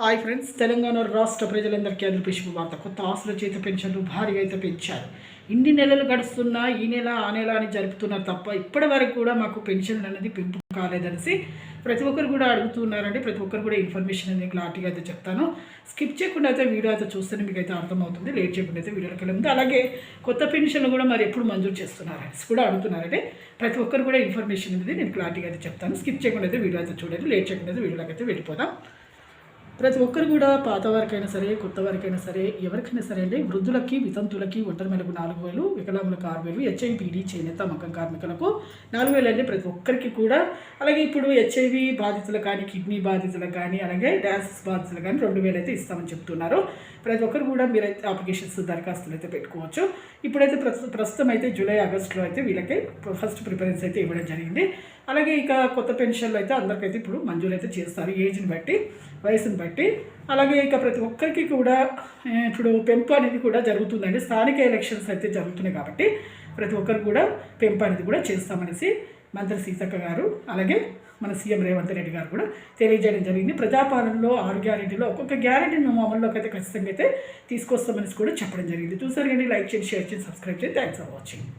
Hi friends Telangana రాష్ట్ర ప్రజలందరికీ అదృపి వార్త కొత్త ఆస్తుల చేత పెన్షన్లు భారీగా అయితే పెంచారు. ఇన్ని నెలలు గడుస్తున్నా ఈ నెల ఆ నెల అని జరుపుతున్నారు తప్ప ఇప్పటి వరకు కూడా మాకు పెన్షన్ అనేది పెంపు కాలేదనేసి ప్రతి ఒక్కరు కూడా అడుగుతున్నారండి. ప్రతి ఒక్కరు కూడా ఇన్ఫర్మేషన్ అనేది క్లారిటీగా అయితే చెప్తాను. స్కిప్ చేయకుండా అయితే వీడియో అయితే చూస్తేనే మీకు అయితే అర్థమవుతుంది. లేట్ చేయకుండా అయితే వీడియోకి వెళ్ళింది అలాగే కొత్త పెన్షన్లు కూడా మరి ఎప్పుడు మంజూరు చేస్తున్నారు కూడా అడుగుతున్నారంటే ప్రతి ఒక్కరు కూడా ఇన్ఫర్మేషన్ అనేది నేను క్లారిటీగా అయితే చెప్తాను. స్కిప్ చేయకుండా అయితే వీడియో అయితే చూడండి. లేట్ చేయకుండా అయితే వీడియోలోకి అయితే వెళ్ళిపోదాం. ప్రతి ఒక్కరు కూడా పాత వారికైనా సరే కొత్త వారికైనా సరే ఎవరికైనా సరే అండి వృద్ధులకి వితంతులకి ఒంటరి మెలకు నాలుగు వేలు వికలాంగులకు ఆరు వేలు హెచ్ఐపీడీ చేనేత మగ్గం కార్మికులకు నాలుగు వేలు అండి ప్రతి ఒక్కరికి కూడా. అలాగే ఇప్పుడు హెచ్ఐవి బాధితులు కానీ కిడ్నీ బాధితులకు కానీ అలాగే డయాలసిస్ బాధితులు కానీ రెండు వేలు అయితే ఇస్తామని చెప్తున్నారు. ప్రతి ఒక్కరు కూడా మీరైతే అప్లికేషన్స్ దరఖాస్తులు అయితే పెట్టుకోవచ్చు. ఇప్పుడైతే ప్రస్తు ప్రస్తుతం అయితే జూలై ఆగస్టులో అయితే వీళ్ళకి ఫస్ట్ ప్రిఫరెన్స్ అయితే ఇవ్వడం జరిగింది. అలాగే ఇక కొత్త పెన్షన్లు అయితే అందరికైతే ఇప్పుడు మంజూరు అయితే చేస్తారు. ఏజ్ని బట్టి వయసుని బట్టి. కాబట్టి అలాగే ఇక ప్రతి ఒక్కరికి కూడా ఇప్పుడు పెంపు అనేది కూడా జరుగుతుందండి. స్థానిక ఎలక్షన్స్ అయితే జరుగుతున్నాయి కాబట్టి ప్రతి ఒక్కరు కూడా పెంపు అనేది కూడా చేస్తామనేసి మంత్రి సీతక్క గారు అలాగే మన సీఎం రేవంత్ రెడ్డి గారు కూడా తెలియజేయడం జరిగింది. ప్రజాపాలనలో ఆరు గ్యారెంటీలో ఒక్కొక్క గ్యారెంటీని మేము అమల్లోకి అయితే ఖచ్చితంగా అయితే తీసుకొస్తామనేసి కూడా చెప్పడం జరిగింది. చూసారు కానీ లైక్ చేయండి షేర్ చేయండి సబ్స్క్రైబ్ చేయండి. Thanks for watching